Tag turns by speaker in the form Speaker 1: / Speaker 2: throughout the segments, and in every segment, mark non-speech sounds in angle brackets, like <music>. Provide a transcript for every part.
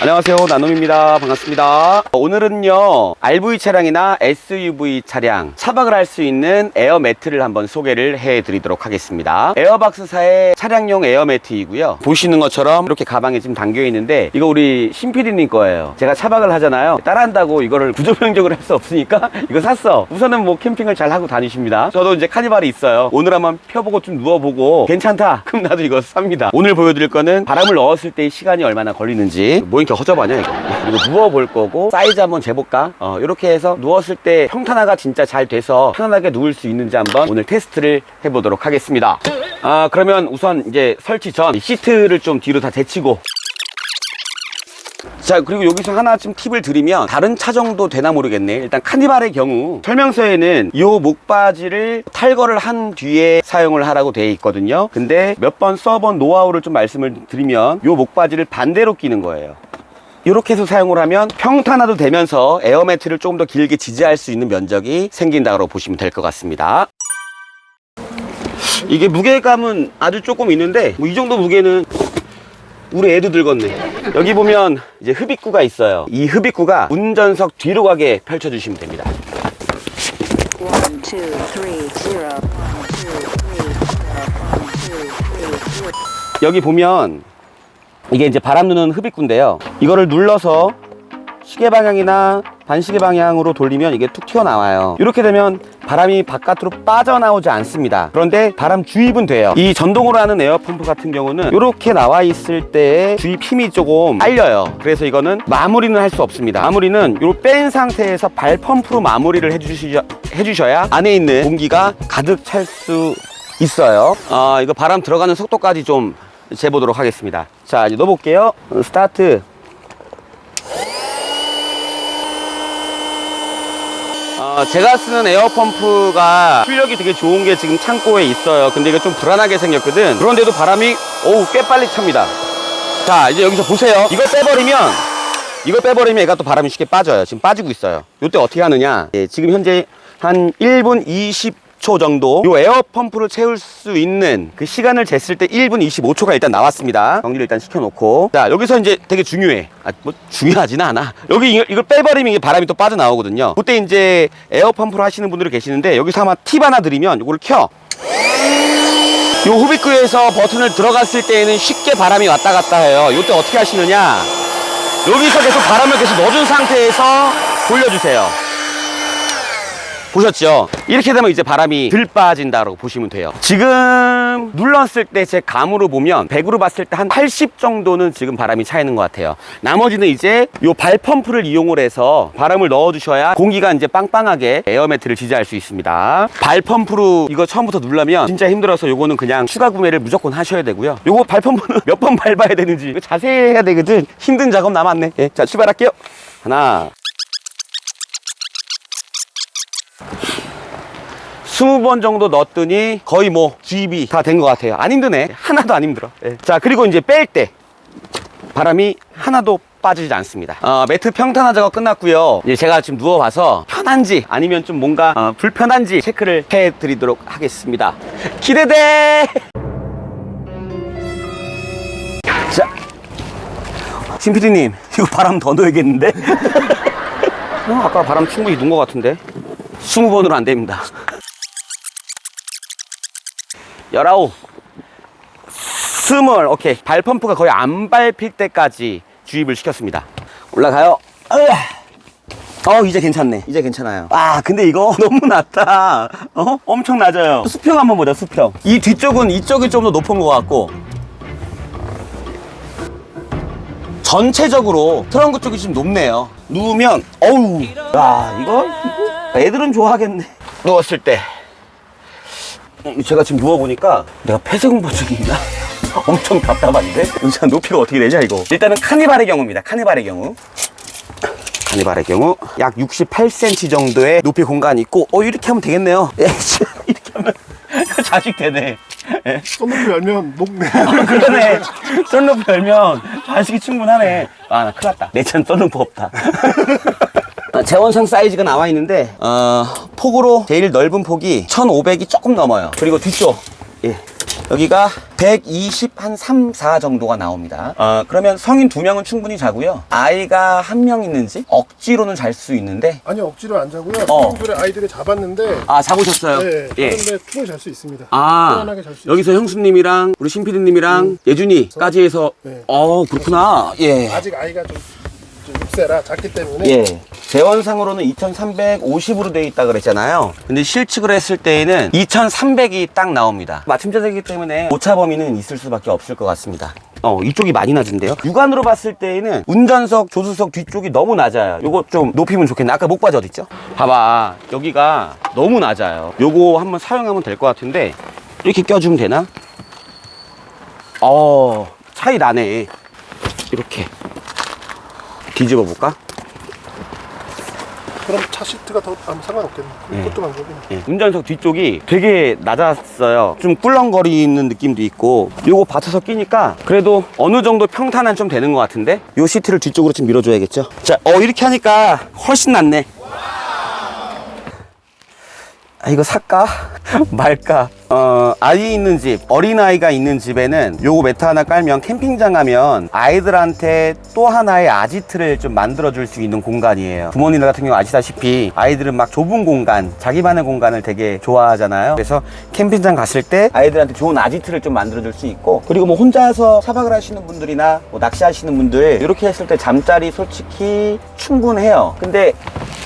Speaker 1: 안녕하세요. 나눔입니다. 반갑습니다. 오늘은요 RV 차량이나 SUV 차량 차박을 할 수 있는 에어 매트를 한번 소개를 해 드리도록 하겠습니다. 에어박스사의 차량용 에어 매트이고요. 보시는 것처럼 이렇게 가방에 지금 담겨 있는데 이거 우리 신PD님 거예요. 제가 차박을 하잖아요. 따라한다고 이거를 <laughs> 구조변경을 할 수 없으니까 이거 샀어. 우선은 뭐 캠핑을 잘 하고 다니십니다. 저도 이제 카니발이 있어요. 오늘 한번 펴보고 좀 누워보고 괜찮다. <laughs> 그럼 나도 이거 삽니다. 오늘 보여드릴 거는 바람을 넣었을 때 시간이 얼마나 걸리는지 뭐 이렇게 허접하냐 이거. 그리고 누워볼 거고 사이즈 한번 재볼까? 어, 이렇게 해서 누웠을 때 평탄화가 진짜 잘 돼서 편안하게 누울 수 있는지 한번 오늘 테스트를 해보도록 하겠습니다. 아 그러면 우선 이제 설치 전 시트를 좀 뒤로 다 제치고. 자 그리고 여기서 하나 좀 팁을 드리면 다른 차 정도 되나 모르겠네 일단 카니발의 경우 설명서에는 이 목바지를 탈거를 한 뒤에 사용을 하라고 되어 있거든요. 근데 몇 번 써본 노하우를 좀 말씀을 드리면 이 목바지를 반대로 끼는 거예요 이렇게 해서 사용을 하면 평탄화도 되면서 에어매트를 조금 더 길게 지지할 수 있는 면적이 생긴다고 보시면 될 것 같습니다 이게 무게감은 아주 조금 있는데 뭐 이 정도 무게는 우리 애도 들겠네. 여기 보면 이제 흡입구가 있어요. 이 흡입구가 운전석 뒤로 가게 펼쳐주시면 됩니다. 여기 보면 이게 이제 바람 누는 흡입구인데요. 이거를 눌러서 시계 방향이나 반시계 방향으로 돌리면 이게 툭 튀어나와요. 이렇게 되면 바람이 바깥으로 빠져나오지 않습니다. 그런데 바람 주입은 돼요. 이 전동으로 하는 에어펌프 같은 경우는 이렇게 나와 있을 때 주입 힘이 조금 딸려요. 그래서 이거는 마무리는 할 수 없습니다. 마무리는 요 뺀 상태에서 발펌프로 마무리를 해주시, 해주셔야 안에 있는 공기가 가득 찰 수 있어요. 아, 이거 바람 들어가는 속도까지 좀 재보도록 하겠습니다. 자, 이제 넣어볼게요. 어, 스타트. 어, 제가 쓰는 에어펌프가 출력이 되게 좋은 게 지금 창고에 있어요. 근데 이게 좀 불안하게 생겼거든. 그런데도 바람이, 오우, 꽤 빨리 찹니다. 자, 이제 여기서 보세요. 이걸 빼버리면, 이걸 빼버리면 얘가 또 바람이 쉽게 빠져요. 지금 빠지고 있어요. 이때 어떻게 하느냐. 예, 지금 현재 한 1분 20 초 정도 요 에어펌프를 채울 수 있는 그 시간을 쟀을 때 1분 25초가 일단 나왔습니다. 정리를 일단 시켜놓고. 자, 여기서 이제 되게 중요해. 아, 뭐 중요하지는 않아. 여기 이걸, 빼버리면 이게 바람이 또 빠져나오거든요. 그때 이제 에어펌프를 하시는 분들이 계시는데 여기서 아마 팁 하나 드리면 이걸 켜. 요 흡입구에서 버튼을 들어갔을 때에는 쉽게 바람이 왔다 갔다 해요. 요때 어떻게 하시느냐? 여기서 계속 바람을 계속 넣어준 상태에서 돌려주세요. 보셨죠? 이렇게 되면 이제 바람이 들 빠진다고 보시면 돼요. 지금 눌렀을 때 제 감으로 보면 100으로 봤을 때 한 80 정도는 지금 바람이 차 있는 것 같아요. 나머지는 이제 요 발펌프를 이용을 해서 바람을 넣어 주셔야 공기가 이제 빵빵하게 에어매트를 지지할 수 있습니다. 발펌프로 이거 처음부터 누르면 진짜 힘들어서 요거는 그냥 추가 구매를 무조건 하셔야 되고요. 요거 발펌프는 <laughs> 몇 번 밟아야 되는지 자세히 해야 되거든. 힘든 작업 남았네. 예, 자 출발할게요. 하나, 20번 정도 넣었더니 거의 뭐 주입이 다 된 것 같아요. 안 힘드네. 하나도 안 힘들어. 예. 자, 그리고 이제 뺄 때 바람이 하나도 빠지지 않습니다. 어, 매트 평탄화 작업 끝났고요. 이제 제가 지금 누워봐서 편한지 아니면 좀 뭔가 어, 불편한지 체크를 해드리도록 하겠습니다. 기대돼! 자, 신PD님, 이거 바람 더 넣어야겠는데? <laughs> 어, 아까 바람 충분히 넣은 것 같은데? 20번으로 안 됩니다. 열아홉, 스물, 오케이. 발 펌프가 거의 안 밟힐 때까지 주입을 시켰습니다. 올라가요. 어, 이제 괜찮네. 이제 괜찮아요. 아, 근데 이거 <laughs> 너무 낮다. 어? 엄청 낮아요. 수평 한번 보자, 수평. 이 뒤쪽은 이쪽이 좀 더 높은 것 같고. 전체적으로 트렁크 쪽이 좀 높네요. 누우면, 어우. 야, 이거 애들은 좋아하겠네. 누웠을 때. 음, 제가 지금 누워보니까 내가 폐쇄공포증이 있나? <laughs> 엄청 답답한데? 진짜 높이가 어떻게 되냐 이거? 일단은 카니발의 경우입니다. 카니발의 경우. 카니발의 경우. 약 68cm 정도의 높이 공간이 있고 어 이렇게 하면 되겠네요. <laughs> 예, 이렇게 하면 <laughs> 자식 되네. 예.
Speaker 2: 썬루프 열면 녹네.
Speaker 1: 그러네. 썬루프 열면 자식이 충분하네. 아 나 큰일 났다. 내 차는 썬루프 없다 어, 재원상 사이즈가 나와 있는데 어, 폭으로 제일 넓은 폭이 1500이 조금 넘어요 그리고 뒤쪽 예. 여기가 120, 한 3, 4 정도가 나옵니다. 어, 그러면 성인 두 명은 충분히 자고요. 아이가 한 명 있는지 억지로는 잘 수 있는데
Speaker 2: 아니 억지로 안 자고요.
Speaker 1: 어.
Speaker 2: 친구들의 아이들을 잡았는데
Speaker 1: 아 자보셨어요?
Speaker 2: 네,
Speaker 1: 예.
Speaker 2: 그런데 충분히 잘 수 있습니다.
Speaker 1: 아
Speaker 2: 편안하게 잘 수
Speaker 1: 여기서 형수님이랑 우리 신피디님이랑 예준이까지 해서
Speaker 2: 네.
Speaker 1: 어 그렇구나 예.
Speaker 2: 아직 아이가 좀, 좀 6세라 작기 때문에
Speaker 1: 예. 재원상으로는 2350으로 되어 있다 그랬잖아요. 근데 실측을 했을 때에는 2300이 딱 나옵니다. 맞춤 자세기 때문에 오차 범위는 있을 수밖에 없을 것 같습니다. 어, 이쪽이 많이 낮은데요. 육안으로 봤을 때에는 운전석, 조수석 뒤쪽이 너무 낮아요. 요거 좀 높이면 좋겠네. 아까 목바지 어딨죠? 봐봐. 여기가 너무 낮아요. 요거 한번 사용하면 될 것 같은데 이렇게 껴주면 되나? 어, 차이 나네. 이렇게. 뒤집어 볼까?
Speaker 2: 그럼 차 시트가 더 아무 상관없겠네.
Speaker 1: 예.
Speaker 2: 그것도 방법이네.
Speaker 1: 예, 운전석 뒤쪽이 되게 낮았어요. 좀 꿀렁거리는 느낌도 있고 요거 받쳐서 끼니까 그래도 어느 정도 평탄은 좀 되는 것 같은데 요 시트를 뒤쪽으로 좀 밀어줘야겠죠. 자, 어 이렇게 하니까 훨씬 낫네. 아, 이거 살까? <laughs> 말까? 어, 아이 있는 집, 어린아이가 있는 집에는 요거 매트 하나 깔면 캠핑장 가면 아이들한테 또 하나의 아지트를 좀 만들어줄 수 있는 공간이에요. 부모님들 같은 경우 아시다시피 아이들은 막 좁은 공간, 자기만의 공간을 되게 좋아하잖아요. 그래서 캠핑장 갔을 때 아이들한테 좋은 아지트를 좀 만들어줄 수 있고 그리고 뭐 혼자서 차박을 하시는 분들이나 뭐 낚시하시는 분들 이렇게 했을 때 잠자리 솔직히 충분해요. 근데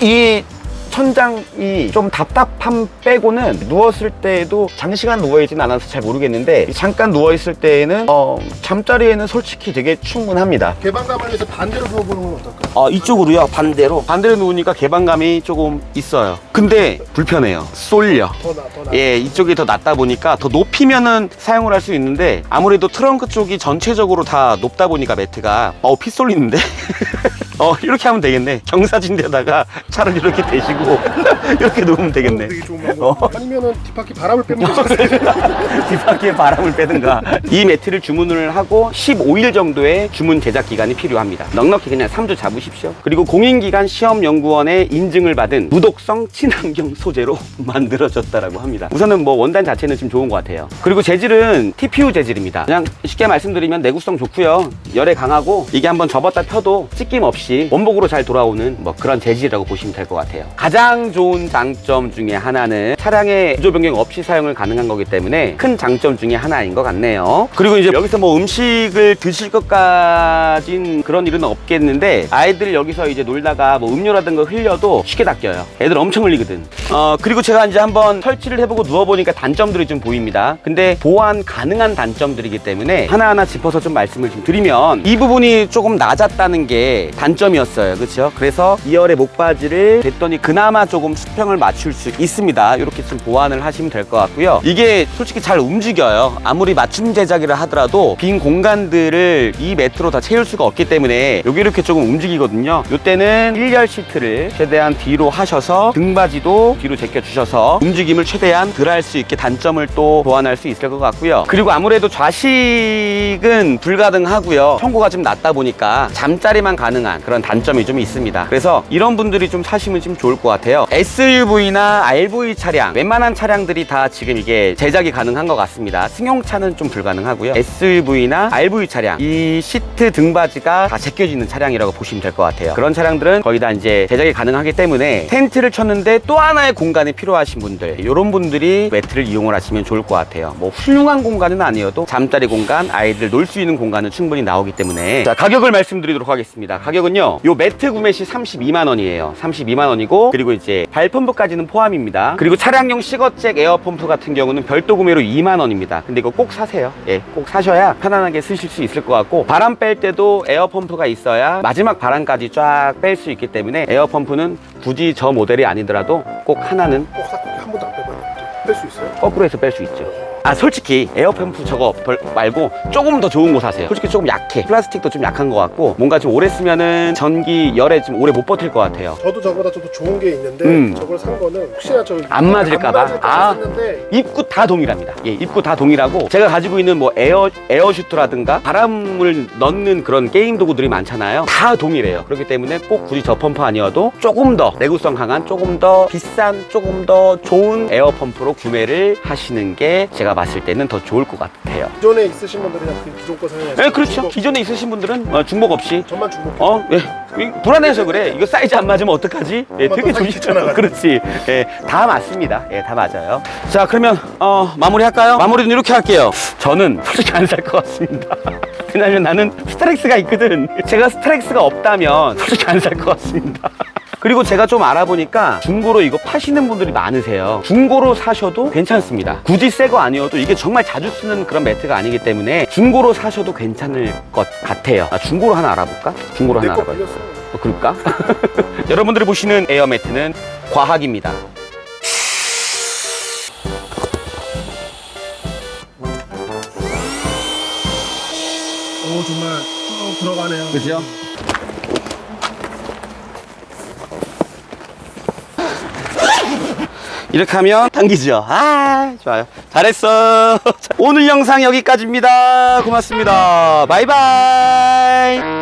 Speaker 1: 이 천장이 좀 답답함 빼고는 누웠을 때에도 장시간 누워있진 않아서 잘 모르겠는데 잠깐 누워있을 때에는 어, 잠자리에는 솔직히 되게 충분합니다.
Speaker 2: 개방감을 위해서 반대로 누워보는 건 어떨까?
Speaker 1: 어, 이쪽으로요? 반대로? 반대로 누우니까 개방감이 조금 있어요. 근데 불편해요. 쏠려.
Speaker 2: 더 나, 더 나.
Speaker 1: 예, 이쪽이 더 낮다 보니까 더 높이면은 사용을 할 수 있는데 아무래도 트렁크 쪽이 전체적으로 다 높다 보니까 매트가. 어, 피 쏠리는데? <laughs> 어, 이렇게 하면 되겠네. 경사진 데다가 차를 이렇게 대시고 <laughs> 이렇게 놓으면 되겠네.
Speaker 2: 되게 좋은 방법.
Speaker 1: 어.
Speaker 2: 아니면은 뒷바퀴 바람을 빼면. <laughs>
Speaker 1: 뒷바퀴에 바람을 빼든가. 이 매트를 주문을 하고 15일 정도의 주문 제작 기간이 필요합니다. 넉넉히 그냥 3주 잡으십시오. 그리고 공인기관 시험연구원의 인증을 받은 무독성 친환경 소재로 <laughs> 만들어졌다라고 합니다. 우선은 뭐 원단 자체는 좀 좋은 것 같아요. 그리고 재질은 TPU 재질입니다. 그냥 쉽게 말씀드리면 내구성 좋고요. 열에 강하고 이게 한번 접었다 펴도 찢김 없이 원복으로 잘 돌아오는 뭐 그런 재질이라고 보시면 될 것 같아요. 가장 좋은 장점 중에 하나는 차량의 구조 변경 없이 사용을 가능한 거기 때문에 큰 장점 중에 하나인 것 같네요. 그리고 이제 여기서 뭐 음식을 드실 것까진 그런 일은 없겠는데 아이들 여기서 이제 놀다가 뭐 음료라든가 흘려도 쉽게 닦여요. 애들 엄청 흘리거든. 어 그리고 제가 이제 한번 설치를 해보고 누워보니까 단점들이 좀 보입니다. 근데 보완 가능한 단점들이기 때문에 하나하나 짚어서 좀 말씀을 좀 드리면 이 부분이 조금 낮았다는 게 단점 이었어요. 그렇죠? 그래서 2열의 목바지를 댔더니 그나마 조금 수평을 맞출 수 있습니다. 이렇게 좀 보완을 하시면 될 것 같고요. 이게 솔직히 잘 움직여요. 아무리 맞춤 제작이라 하더라도 빈 공간들을 이 매트로 다 채울 수가 없기 때문에 여기 이렇게 조금 움직이거든요. 이때는 1열 시트를 최대한 뒤로 하셔서 등받이도 뒤로 제껴 주셔서 움직임을 최대한 덜 할 수 있게 단점을 또 보완할 수 있을 것 같고요. 그리고 아무래도 좌식은 불가능하고요. 청고가 좀 낮다 보니까 잠자리만 가능한 그런 단점이 좀 있습니다. 그래서 이런 분들이 좀 사시면 좀 좋을 것 같아요. SUV나 RV 차량, 웬만한 차량들이 다 지금 이게 제작이 가능한 것 같습니다. 승용차는 좀 불가능하고요. SUV나 RV 차량, 이 시트 등받이가 다 제껴지는 차량이라고 보시면 될 것 같아요. 그런 차량들은 거의 다 이제 제작이 가능하기 때문에 텐트를 쳤는데 또 하나의 공간이 필요하신 분들, 이런 분들이 매트를 이용을 하시면 좋을 것 같아요. 뭐 훌륭한 공간은 아니어도 잠자리 공간, 아이들 놀 수 있는 공간은 충분히 나오기 때문에 자 가격을 말씀드리도록 하겠습니다. 가격은 요, 요 매트 구매 시 32만 원이에요. 32만 원이고 그리고 이제 발펌프까지는 포함입니다. 그리고 차량용 시거잭 에어펌프 같은 경우는 별도 구매로 2만 원입니다. 근데 이거 꼭 사세요. 예, 꼭 사셔야 편안하게 쓰실 수 있을 것 같고 바람 뺄 때도 에어펌프가 있어야 마지막 바람까지 쫙 뺄 수 있기 때문에 에어펌프는 굳이 저 모델이 아니더라도 꼭 하나는
Speaker 2: 꼭 사- 한 번도 안 빼봤는데 뺄수 있어요?
Speaker 1: 거꾸로 해서 뺄 수 있죠. 아 솔직히 에어펌프 저거 벌- 말고 조금 더 좋은 거 사세요. 솔직히 조금 약해. 플라스틱도 좀 약한 것 같고 뭔가 좀 오래 쓰면은 전기 열에 좀 오래 못 버틸 것 같아요.
Speaker 2: 저도 저보다 좀 더 좋은 게 있는데
Speaker 1: 음.
Speaker 2: 저걸 산 거는 혹시나
Speaker 1: 저안 맞을까 봐? 아. 입구 다 동일합니다. 예, 입구 다 동일하고 제가 가지고 있는 뭐 에어 에어슈트라든가 바람을 넣는 그런 게임 도구들이 많잖아요. 다 동일해요. 그렇기 때문에 꼭 굳이 저 펌프 아니어도 조금 더 내구성 강한 조금 더 비싼 조금 더 좋은 에어 펌프로 구매를 하시는 게 제가 제가 봤을 때는 더 좋을 것 같아요.
Speaker 2: 기존에 있으신 분들은 그냥 그 기존 거 사용하시고
Speaker 1: 네, 그렇죠.
Speaker 2: 중복,
Speaker 1: 기존에 있으신 분들은 어, 중복 없이
Speaker 2: 전만 중복
Speaker 1: 어, 예. 이- 불안해서 그래. 이거 사이즈 안 맞으면 어떡하지? 예, 되게.
Speaker 2: 쳤잖아.
Speaker 1: 그렇지. 예, 다 맞습니다. 예, 다 맞아요. 자, 그러면 어, 마무리 할까요? 마무리는 이렇게 할게요. 저는 솔직히 안 살 것 같습니다. <laughs> 왜냐면 나는 스트렉스가 있거든. 제가 스트렉스가 없다면 솔직히 안 살 것 같습니다. <laughs> 그리고 제가 좀 알아보니까 중고로 이거 파시는 분들이 많으세요. 중고로 사셔도 괜찮습니다. 굳이 새 거 아니어도 이게 정말 자주 쓰는 그런 매트가 아니기 때문에 중고로 사셔도 괜찮을 것 같아요. 아, 중고로 하나 알아볼까? 중고로 하나 알아봐요. 어, 그럴까? <laughs> 여러분들이 보시는 에어 매트는 과학입니다.
Speaker 2: 오 정말 쭉 들어가네요
Speaker 1: 그죠? 이렇게 하면 당기죠. 아, 좋아요. 잘했어. 자, <laughs> 오늘 영상 여기까지입니다. 고맙습니다. 바이바이.